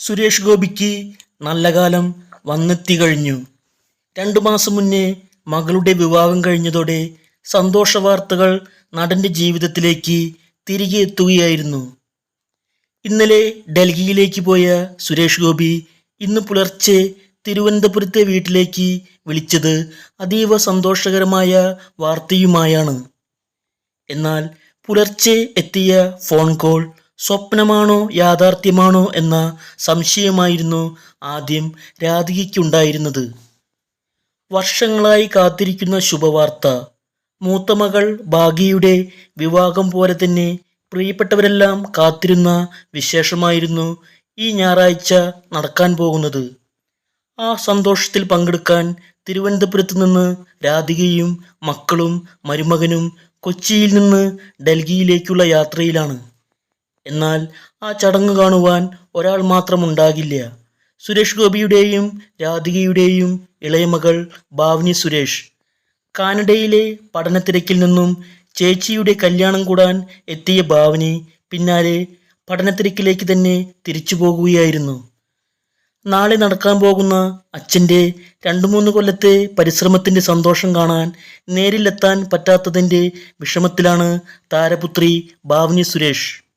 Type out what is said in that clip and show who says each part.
Speaker 1: സുരേഷ് ഗോപിക്ക് നല്ല കാലം വന്നെത്തി കഴിഞ്ഞു രണ്ടു മാസം മുന്നേ മകളുടെ വിവാഹം കഴിഞ്ഞതോടെ സന്തോഷ വാർത്തകൾ നടന്റെ ജീവിതത്തിലേക്ക് തിരികെ എത്തുകയായിരുന്നു. ഇന്നലെ ഡൽഹിയിലേക്ക് പോയ സുരേഷ് ഗോപി ഇന്ന് പുലർച്ചെ തിരുവനന്തപുരത്തെ വീട്ടിലേക്ക് വിളിച്ചത് അതീവ സന്തോഷകരമായ വാർത്തയുമായാണ്. എന്നാൽ പുലർച്ചെ എത്തിയ ഫോൺ കോൾ സ്വപ്നമാണോ യാഥാർത്ഥ്യമാണോ എന്ന സംശയമായിരുന്നു ആദ്യം രാധികയ്ക്കുണ്ടായിരുന്നത്. വർഷങ്ങളായി കാത്തിരിക്കുന്ന ശുഭവാർത്ത. മൂത്ത മകൾ ഭാഗ്യയുടെ വിവാഹം പോലെ തന്നെ പ്രിയപ്പെട്ടവരെല്ലാം കാത്തിരുന്ന വിശേഷമായിരുന്നു ഈ ഞായറാഴ്ച നടക്കാൻ പോകുന്നത്. ആ സന്തോഷത്തിൽ പങ്കെടുക്കാൻ തിരുവനന്തപുരത്ത് നിന്ന് രാധികയും മക്കളും മരുമകനും കൊച്ചിയിൽ നിന്ന് ഡൽഹിയിലേക്കുള്ള യാത്രയിലാണ്. എന്നാൽ ആ ചടങ്ങ് കാണുവാൻ ഒരാൾ മാത്രമുണ്ടാകില്ല. സുരേഷ് ഗോപിയുടെയും രാധികയുടെയും ഇളയമകൾ ഭാവനി സുരേഷ്. കാനഡയിലെ പഠനത്തിരക്കിൽ നിന്നും ചേച്ചിയുടെ കല്യാണം കൂടാൻ എത്തിയ ഭാവനി പിന്നാലെ പഠനത്തിരക്കിലേക്ക് തന്നെ തിരിച്ചു പോകുകയായിരുന്നു. നാളെ നടക്കാൻ പോകുന്ന അച്ഛന്റെ രണ്ടു മൂന്ന് കൊല്ലത്തെ പരിശ്രമത്തിന്റെ സന്തോഷം കാണാൻ നേരിലെത്താൻ പറ്റാത്തതിന്റെ വിഷമത്തിലാണ് താരപുത്രി ഭാവനി സുരേഷ്.